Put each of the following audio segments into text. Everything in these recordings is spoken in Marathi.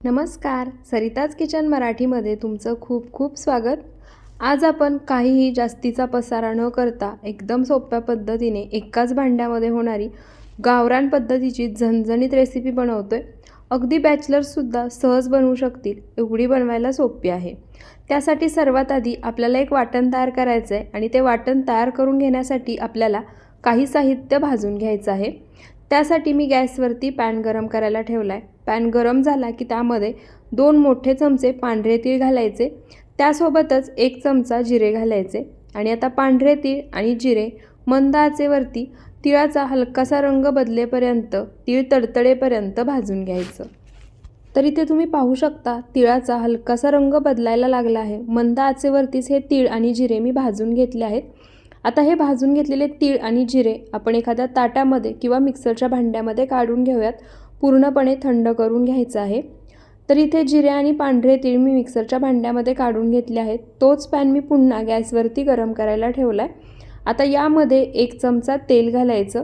नमस्कार सरिताज किचन मराठीमध्ये तुमचं खूप खूप स्वागत. आज आपण काहीही जास्तीचा पसारा न करता एकदम सोप्या पद्धतीने एकाच भांड्यामध्ये होणारी गावरान पद्धतीची झणझणीत रेसिपी बनवतोय. अगदी बॅचलर्ससुद्धा सहज बनवू शकतील एवढी बनवायला सोपी आहे. त्यासाठी सर्वात आधी आपल्याला एक वाटण तयार करायचं आहे आणि ते वाटण तयार करून घेण्यासाठी आपल्याला काही साहित्य भाजून घ्यायचं आहे. त्यासाठी मी गॅसवरती पॅन गरम करायला ठेवला आहे पॅन गरम झाला की त्यामध्ये दोन मोठे चमचे पांढरे तीळ घालायचे. त्यासोबतच एक चमचा जिरे घालायचे. आणि आता पांढरे तीळ आणि जिरे मंद आचेवरती तिळाचा हलकासा रंग बदलेपर्यंत तीळ तडतडेपर्यंत भाजून घ्यायचं. तर इथे तुम्ही पाहू शकता तिळाचा हलकासा रंग बदलायला लागला आहे. मंद आचेवरतीच हे तीळ आणि जिरे मी भाजून घेतले आहेत. आता हे भाजून घेतलेले तीळ आणि जिरे आपण एखाद्या ताटामध्ये किंवा मिक्सरच्या भांड्यामध्ये काढून घेऊयात. पूर्णपणे थंड करून घ्यायचं आहे. तर इथे जिरे आणि पांढरे तीळ मी मिक्सरच्या भांड्यामध्ये काढून घेतले आहेत. तोच पॅन मी पुन्हा गॅसवरती गरम करायला ठेवला आहे आता यामध्ये एक चमचा तेल घालायचं.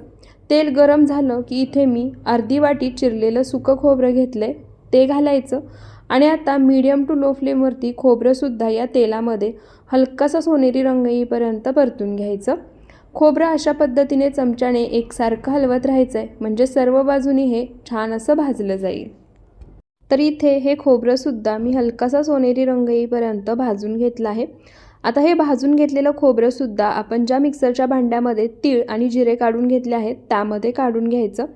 तेल गरम झालं की इथे मी अर्धी वाटी चिरलेलं सुकं खोबरं घेतलं आहे ते घालायचं. आणि आता मीडियम टू लो फ्लेमवरती खोबरंसुद्धा या तेलामध्ये हलकासा सोनेरी रंग येईपर्यंत परतून घ्यायचं. खोबरं अशा पद्धतीने चमच्याने एकसारखं हलवत राहायचं आहे म्हणजे सर्व बाजूनी हे छान असं भाजलं जाईल. तर इथे हे खोबरंसुद्धा मी हलकासा सोनेरी रंग येईपर्यंत भाजून घेतलं आहे. आता हे भाजून घेतलेलं खोबरंसुद्धा आपण ज्या मिक्सरच्या भांड्यामध्ये तीळ आणि जिरे काढून घेतले आहेत त्यामध्ये काढून घ्यायचं.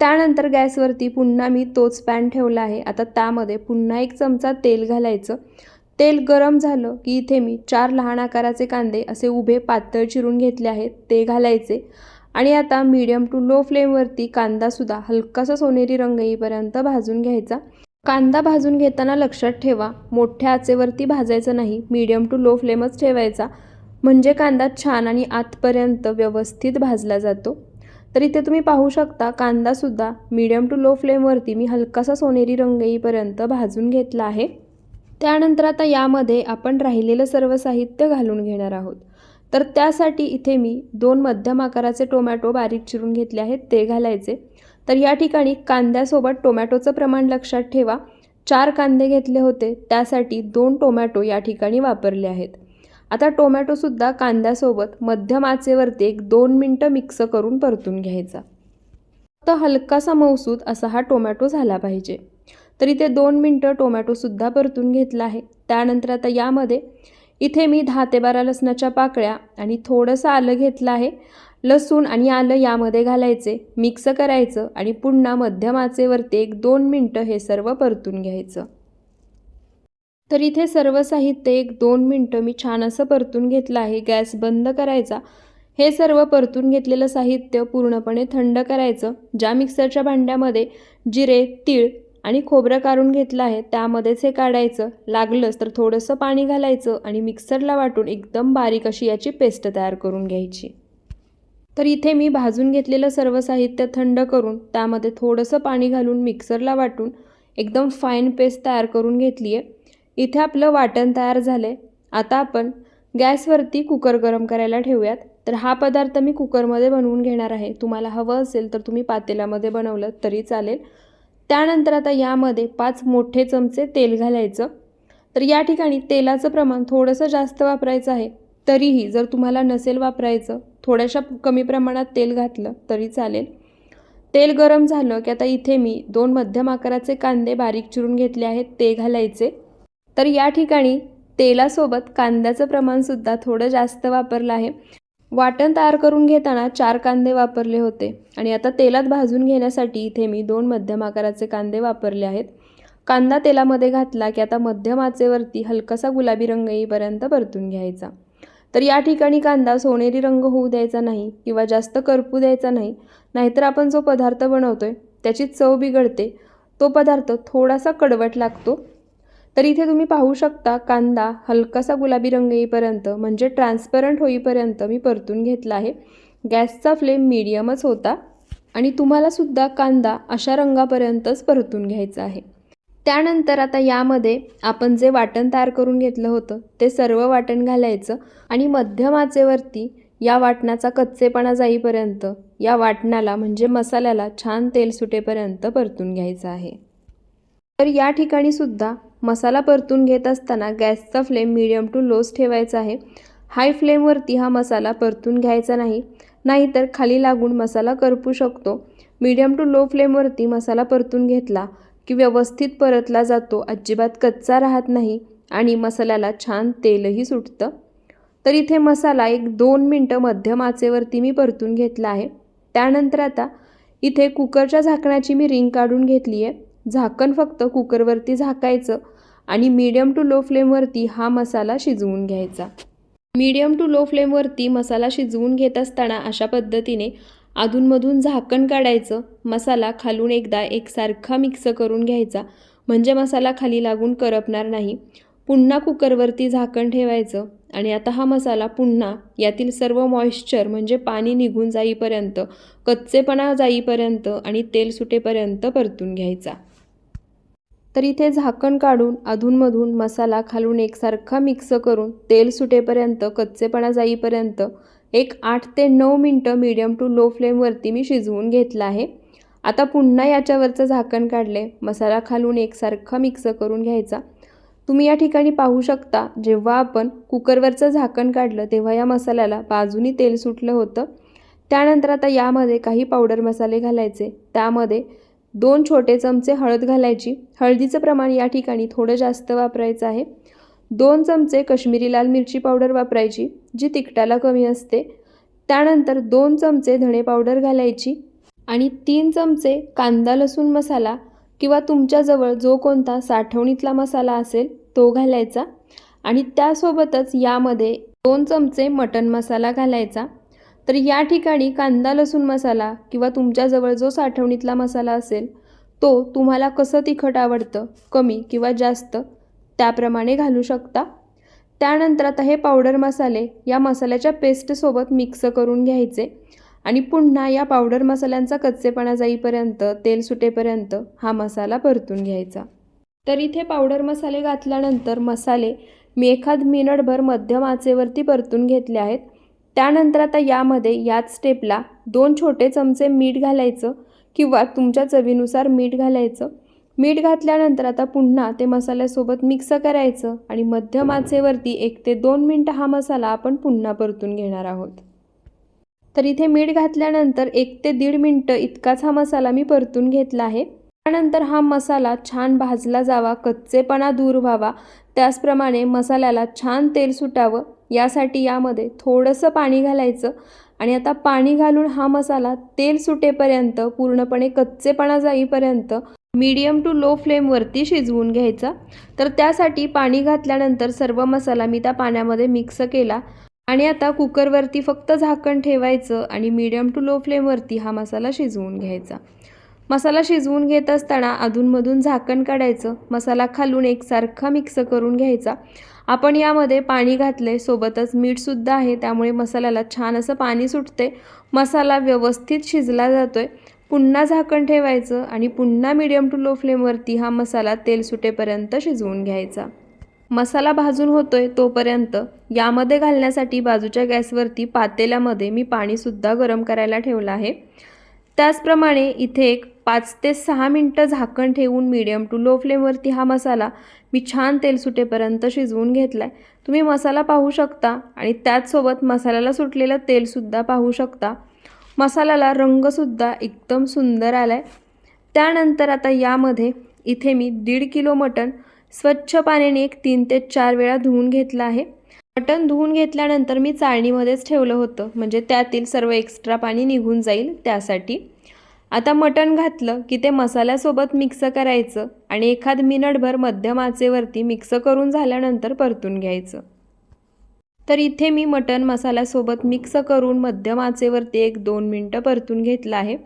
त्यानंतर गॅसवरती पुन्हा मी तोच पॅन ठेवला आहे. आता त्यामध्ये पुन्हा एक चमचा तेल घालायचं. तेल गरम झालं की इथे मी चार लहान आकाराचे कांदे असे उभे पातळ चिरून घेतले आहेत ते घालायचे. आणि आता मीडियम टू लो फ्लेमवरती कांदासुद्धा हलकासा सोनेरी रंग येईपर्यंत भाजून घ्यायचा. कांदा भाजून घेताना लक्षात ठेवा मोठ्या आचेवरती भाजायचं नाही मीडियम टू लो फ्लेमच ठेवायचा. म्हणजे कांदा छान आणि आतपर्यंत व्यवस्थित भाजला जातो. तर इथे तुम्ही पाहू शकता कांदासुद्धा मीडियम टू लो फ्लेमवरती मी हलकासा सोनेरी रंग येईपर्यंत भाजून घेतला आहे. त्यानंतर आता यामध्ये आपण राहिलेलं सर्व साहित्य घालून घेणार आहोत. तर त्यासाठी इथे मी दोन मध्यम आकाराचे टोमॅटो बारीक चिरून घेतले आहेत ते घालायचे. तर या ठिकाणी कांद्यासोबत टोमॅटोचं प्रमाण लक्षात ठेवा. चार कांदे घेतले होते त्यासाठी दोन टोमॅटो या ठिकाणी वापरले आहेत. आता टोमॅटोसुद्धा कांद्यासोबत मध्यम आचेवरती एक दोन मिनटं मिक्स करून परतून घ्यायचा. फक्त हलकासा मऊसूद असा हा टोमॅटो झाला पाहिजे. तर इथे दोन मिनटं टोमॅटोसुद्धा परतून घेतला आहे. त्यानंतर आता यामध्ये इथे मी दहा ते बारा लसणाच्या पाकळ्या आणि थोडंसं आलं घेतलं आहे. लसूण आणि आलं यामध्ये घालायचे मिक्स करायचं आणि पुन्हा मध्यम आचेवरती एक दोन मिनटं हे सर्व परतून घ्यायचं. तर इथे सर्व साहित्य एक दोन मिनटं मी छान असं परतून घेतलं आहे. गॅस बंद करायचा. हे सर्व परतून घेतलेलं साहित्य पूर्णपणे थंड करायचं. ज्या मिक्सरच्या भांड्यामध्ये जिरे तीळ आणि खोबरं काढून घेतलं आहे त्यामध्येच हे काढायचं. लागलंच तर थोडंसं पाणी घालायचं आणि मिक्सरला वाटून एकदम बारीक अशी याची पेस्ट तयार करून घ्यायची. तर इथे मी भाजून घेतलेलं सर्व साहित्य थंड करून त्यामध्ये थोडंसं पाणी घालून मिक्सरला वाटून एकदम फाईन पेस्ट तयार करून घेतली आहे इथे आपलं वाटण तयार झालं आहे आता आपण गॅसवरती कुकर गरम करायला ठेवूयात. तर हा पदार्थ मी कुकरमध्ये बनवून घेणार आहे. तुम्हाला हवं असेल तर तुम्ही पातेल्यामध्ये बनवलं तरी चालेल. त्यानंतर आता यामध्ये पाच मोठे चमचे तेल घालायचं. तर या ठिकाणी तेलाचं प्रमाण थोडंसं जास्त वापरायचं आहे. तरीही जर तुम्हाला नसेल वापरायचं थोड्याशा कमी प्रमाणात तेल घातलं तरी चालेल. तेल गरम झालं की आता इथे मी दोन मध्यम आकाराचे कांदे बारीक चिरून घेतले आहेत ते घालायचे. तर या ठिकाणी तेलासोबत कांद्याचं प्रमाणसुद्धा थोडं जास्त वापरलं आहे. वाटण तयार करून घेताना चार कांदे वापरले होते. आणि आता तेलात भाजून घेण्यासाठी इथे मी दोन मध्यम आकाराचे कांदे वापरले आहेत. कांदा तेलामध्ये घातला की आता मध्यम आचेवरती हलकासा गुलाबी रंग येईपर्यंत परतून घ्यायचा. तर या ठिकाणी कांदा सोनेरी रंग होऊ द्यायचा नाही किंवा जास्त करपू द्यायचा नाही नाहीतर आपण जो पदार्थ बनवतो आहे त्याची चव बिघडते. तो पदार्थ थोडासा कडवट लागतो. तर इथे तुम्ही पाहू शकता कांदा हलकासा गुलाबी रंग येईपर्यंत म्हणजे ट्रान्सपरंट होईपर्यंत मी परतून घेतला आहे. गॅसचा फ्लेम मीडियमच होता आणि तुम्हालासुद्धा कांदा अशा रंगापर्यंतच परतून घ्यायचा आहे. त्यानंतर आता यामध्ये आपण जे वाटण तयार करून घेतलं होतं ते सर्व वाटण घालायचं आणि मध्यम आचेवरती या वाटणाचा कच्चेपणा जाईपर्यंत या वाटणाला म्हणजे मसाल्याला छान तेल सुटेपर्यंत परतून घ्यायचं आहे. तर या ठिकाणी सुद्धा मसाला परतून घेत असताना गॅसचा फ्लेम मिडियम टू लोच ठेवायचा आहे. हाय फ्लेमवरती हा मसाला परतून घ्यायचा नाही. नाहीतर खाली लागून मसाला करपू शकतो. मीडियम टू लो फ्लेमवरती मसाला परतून घेतला की व्यवस्थित परतला जातो. अजिबात कच्चा राहत नाही आणि मसाल्याला छान तेलही सुटतं. तर इथे मसाला एक दोन मिनटं मध्यम आचेवरती मी परतून घेतला आहे. त्यानंतर आता इथे कुकरच्या झाकणाची मी रिंग काढून घेतली आहे झाकण फक्त कुकरवरती झाकायचं. आणि मीडियम टू लो फ्लेमवरती हा मसाला शिजवून घ्यायचा. मीडियम टू लो फ्लेमवरती मसाला शिजवून घेत असताना अशा पद्धतीने अधूनमधून झाकण काढायचं मसाला खालून एकदा एकसारखा मिक्स करून घ्यायचा. म्हणजे मसाला खाली लागून करपणार नाही. पुन्हा कुकरवरती झाकण ठेवायचं आणि आता हा मसाला पुन्हा यातील सर्व मॉइश्चर म्हणजे पाणी निघून जाईपर्यंत कच्चेपणा जाईपर्यंत आणि तेल सुटेपर्यंत परतून घ्यायचा. तर इथे झाकण काढून अधूनमधून मसाला खालून एकसारखा मिक्स करून तेल सुटेपर्यंत कच्चेपणा जाईपर्यंत एक आठ ते नऊ मिनटं मीडियम टू लो फ्लेमवरती मी शिजवून घेतला आहे. आता पुन्हा याच्यावरचं झाकण काढले मसाला खालून एकसारखा मिक्स करून घ्यायचा. तुम्ही या ठिकाणी पाहू शकता जेव्हा आपण कुकरवरचं झाकण काढलं तेव्हा या मसाल्याला बाजूनी तेल सुटलं होतं. त्यानंतर आता यामध्ये काही पावडर मसाले घालायचे. त्यामध्ये दोन छोटे चमचे हळद घालायची. हळदीचं प्रमाण या ठिकाणी थोडं जास्त वापरायचं आहे. दोन चमचे कश्मीरी लाल मिरची पावडर वापरायची जी तिखटाला कमी असते. त्यानंतर दोन चमचे धणे पावडर घालायची आणि तीन चमचे कांदा लसूण मसाला किंवा तुमच्याजवळ जो कोणता साठवणीतला मसाला असेल तो घालायचा. आणि त्यासोबतच यामध्ये दोन चमचे मटन मसाला घालायचा. तर या ठिकाणी कांदा लसूण मसाला किंवा तुमच्याजवळ जो साठवणीतला मसाला असेल तो तुम्हाला कसं तिखट आवडतं कमी किंवा जास्त त्याप्रमाणे घालू शकता. त्यानंतर आता हे पावडर मसाले या मसाल्याच्या पेस्टसोबत मिक्स करून घ्यायचे. आणि पुन्हा या पावडर मसाल्यांचा कच्चेपणा जाईपर्यंत तेल सुटेपर्यंत हा मसाला परतून घ्यायचा. तर इथे पावडर मसाले घातल्यानंतर मसाले मी एखाद मिनिटभर मध्यम आचेवरती परतून घेतले आहेत. त्यानंतर आता यामध्ये याच स्टेपला दोन छोटे चमचे मीठ घालायचं किंवा तुमच्या चवीनुसार मीठ घालायचं. मीठ घातल्यानंतर आता पुन्हा ते मसाल्यासोबत मिक्स करायचं आणि मध्यम आचेवरती एक ते दोन मिनटं हा मसाला आपण पुन्हा परतून घेणार आहोत. तर इथे मीठ घातल्यानंतर एक ते दीड मिनटं इतकाच हा मसाला मी परतून घेतला आहे. त्यानंतर हा मसाला छान भाजला जावा कच्चेपणा दूर व्हावा. त्याचप्रमाणे मसाल्याला छान तेल सुटावं. यासाठी यामध्ये थोडंसं पाणी घालायचं आणि आता पाणी घालून हा मसाला तेल सुटेपर्यंत पूर्णपणे कच्चेपणा जाईपर्यंत मीडियम टू लो फ्लेमवरती शिजवून घ्यायचा. तर त्यासाठी पाणी घातल्यानंतर सर्व मसाला मी त्या पाण्यामध्ये मिक्स केला आणि आता कुकरवरती फक्त झाकण ठेवायचं आणि मीडियम टू लो फ्लेमवरती हा मसाला शिजवून घ्यायचा. मसाला शिजवून घेत असताना अधूनमधून झाकण काढायचं मसाला खालून एकसारखा मिक्स करून घ्यायचा. आपण यामध्ये पाणी घातले सोबतच मीठसुद्धा आहे त्यामुळे मसाल्याला छान असं पाणी सुटते. मसाला व्यवस्थित शिजला जातो आहे पुन्हा झाकण ठेवायचं आणि पुन्हा मिडियम टू लो फ्लेमवरती हा मसाला तेल सुटेपर्यंत शिजवून घ्यायचा. मसाला भाजून होतोय तोपर्यंत यामध्ये घालण्यासाठी बाजूच्या गॅसवरती पातेल्यामध्ये मी पाणीसुद्धा गरम करायला ठेवलं आहे. त्याचप्रमाणे इथे एक पाच ते सहा मिनटं झाकण ठेवून मीडियम टू लो फ्लेमवरती हा मसाला मी छान तेल सुटेपर्यंत शिजवून घेतला आहे तुम्ही मसाला पाहू शकता आणि त्याचसोबत मसाल्याला सुटलेलं तेलसुद्धा पाहू शकता. मसाल्याला रंगसुद्धा एकदम सुंदर आला आहे त्यानंतर आता यामध्ये इथे मी दीड किलो मटण स्वच्छ पाण्याने एक तीन ते चार वेळा धुवून घेतलं आहे. मटण धुवून घेतल्यानंतर मी चाळणीमध्येच ठेवलं होतं. म्हणजे त्यातील सर्व एक्स्ट्रा पाणी निघून जाईल त्यासाठी. आता मटण घातलं की ते मसाल्यासोबत मिक्स करायचं आणि एखाद मिनटभर मध्यम आचेवरती मिक्स करून झाल्यानंतर परतून घ्यायचं. तर इथे मी मटण मसाल्यासोबत मिक्स करून मध्यम आचेवरती एक दोन मिनटं परतून घेतलं आहे.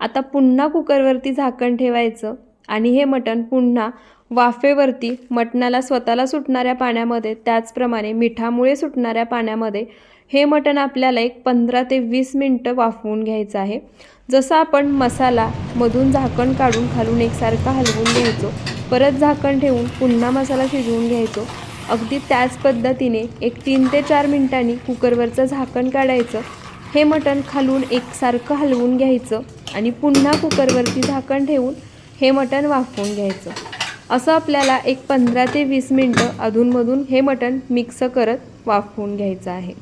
आता पुन्हा कुकरवरती झाकण ठेवायचं आणि हे मटण पुन्हा वाफेवरती मटणाला स्वतःला सुटणाऱ्या पाण्यामध्ये त्याचप्रमाणे मिठामुळे सुटणाऱ्या पाण्यामध्ये हे मटण आपल्याला एक पंधरा ते वीस मिनटं वाफवून घ्यायचं आहे. जसं आपण मसाला मधून झाकण काढून खालून एकसारखा हलवून घ्यायचो परत झाकण ठेवून पुन्हा मसाला शिजवून घ्यायचो. अगदी त्याच पद्धतीने एक तीन ते चार मिनटांनी कुकरवरचं झाकण काढायचं. हे मटण खालून एकसारखं हलवून घ्यायचं आणि पुन्हा कुकरवरती झाकण ठेवून हे मटण वाफवून घ्यायचं. असं आपल्याला एक पंधरा ते वीस मिनटं अधूनमधून हे मटण मिक्स करत वाफवून घ्यायचं आहे.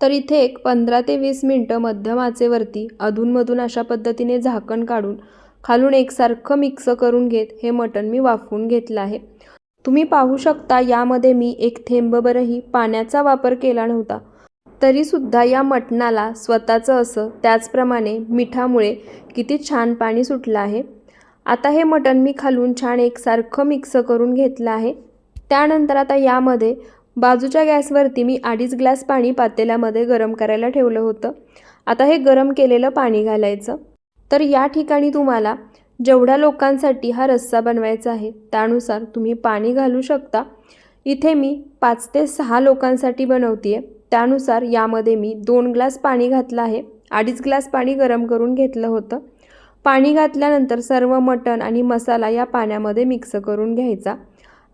तर इथे एक पंधरा ते वीस मिनटं मध्यम आचेवरती अधूनमधून अशा पद्धतीने झाकण काढून खालून एकसारखं मिक्स करून घेत हे मटण मी वाफवून घेतलं आहे. तुम्ही पाहू शकता यामध्ये मी एक थेंबभरही पाण्याचा वापर केला नव्हता. तरीसुद्धा या मटणाला स्वतःचं असं त्याचप्रमाणे मिठामुळे किती छान पाणी सुटलं आहे. आता हे मटण मी खालून छान एकसारखं मिक्स करून घेतलं आहे. त्यानंतर आता यामध्ये बाजूच्या गॅसवरती मी अडीच ग्लास पाणी पातेल्यामध्ये गरम करायला ठेवलं होतं. आता हे गरम केलेलं पाणी घालायचं. तर या ठिकाणी तुम्हाला जेवढ्या लोकांसाठी हा रस्सा बनवायचा आहे त्यानुसार तुम्ही पाणी घालू शकता. इथे मी पाच ते सहा लोकांसाठी बनवते आहे त्यानुसार यामध्ये मी दोन ग्लास पाणी घातलं आहे. अडीच ग्लास पाणी गरम करून घेतलं होतं. पाणी घातल्यानंतर सर्व मटण आणि मसाला या पाण्यामध्ये मिक्स करून घ्यायचा.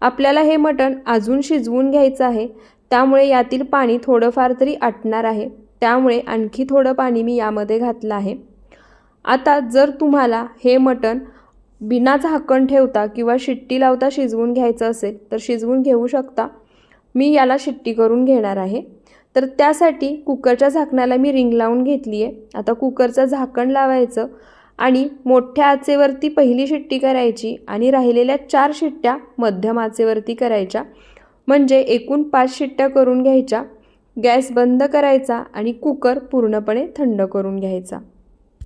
आपल्याला हे मटण अजून शिजवून घ्यायचं आहे. त्यामुळे यातील पाणी थोडंफार तरी आटणार आहे. त्यामुळे आणखी थोडं पाणी मी यामध्ये घातलं आहे. आता जर तुम्हाला हे मटण बिना झाकण ठेवता किंवा शिट्टी लावता शिजवून घ्यायचं असेल तर शिजवून घेऊ शकता. मी याला शिट्टी करून घेणार आहे. तर त्यासाठी कुकरच्या झाकणाला मी रिंग लावून घेतली आहे आता कुकरचं झाकण लावायचं. आणि मोठ्या आचेवरती पहिली शिट्टी करायची आणि राहिलेल्या चार शिट्ट्या मध्यम आचेवरती करायच्या. म्हणजे एकूण पाच शिट्ट्या करून घ्यायच्या गॅस बंद करायचा आणि कुकर पूर्णपणे थंड करून घ्यायचा.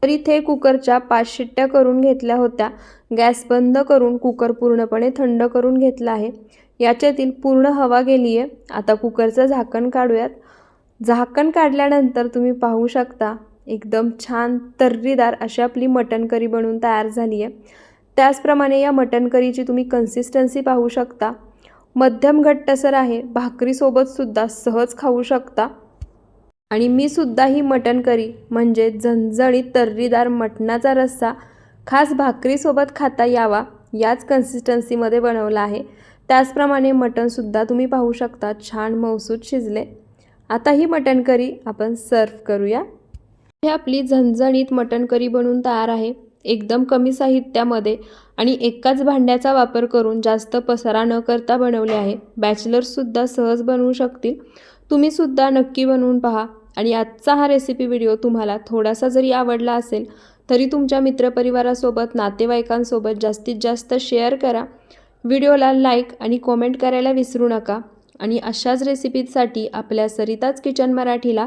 तर इथे कुकरच्या पाच शिट्ट्या करून घेतल्या होत्या. गॅस बंद करून कुकर पूर्णपणे थंड करून घेतला आहे. याच्यातील पूर्ण हवा गेली आहे आता कुकरचं झाकण काढूयात. झाकण काढल्यानंतर तुम्ही पाहू शकता एकदम छान तर्रीदार अशी आपली मटण करी बनवून तयार झाली आहे. त्याचप्रमाणे या मटण करीची तुम्ही कन्सिस्टन्सी पाहू शकता. मध्यम घट्टसर आहे भाकरीसोबतसुद्धा सहज खाऊ शकता. आणि मी सुद्धा ही मटण करी म्हणजे झणझणीत तर्रीदार मटणाचा रस्सा खास भाकरीसोबत खाता यावा याच कन्सिस्टन्सीमध्ये बनवला आहे. त्याचप्रमाणे मटणसुद्धा तुम्ही पाहू शकता छान मौसूद शिजले. आता ही मटण करी आपण सर्व करूया. हे आपली झणझणीत मटण करी बनून तयार आहे. एकदम कमी साहित्यामध्ये आणि एकाच भांड्याचा वापर करून जास्त पसारा न करता बनवले आहे. बॅचलर्ससुद्धा सहज बनवू शकतील. तुम्हीसुद्धा नक्की बनवून पहा. आणि आजचा हा रेसिपी व्हिडिओ तुम्हाला थोडासा जरी आवडला असेल तरी तुमच्या मित्रपरिवारासोबत नातेवाईकांसोबत जास्तीत जास्त शेअर करा. व्हिडिओला लाईक आणि कॉमेंट करायला विसरू नका. आणि अशाच रेसिपीसाठी आपल्या सरिताच किचन मराठीला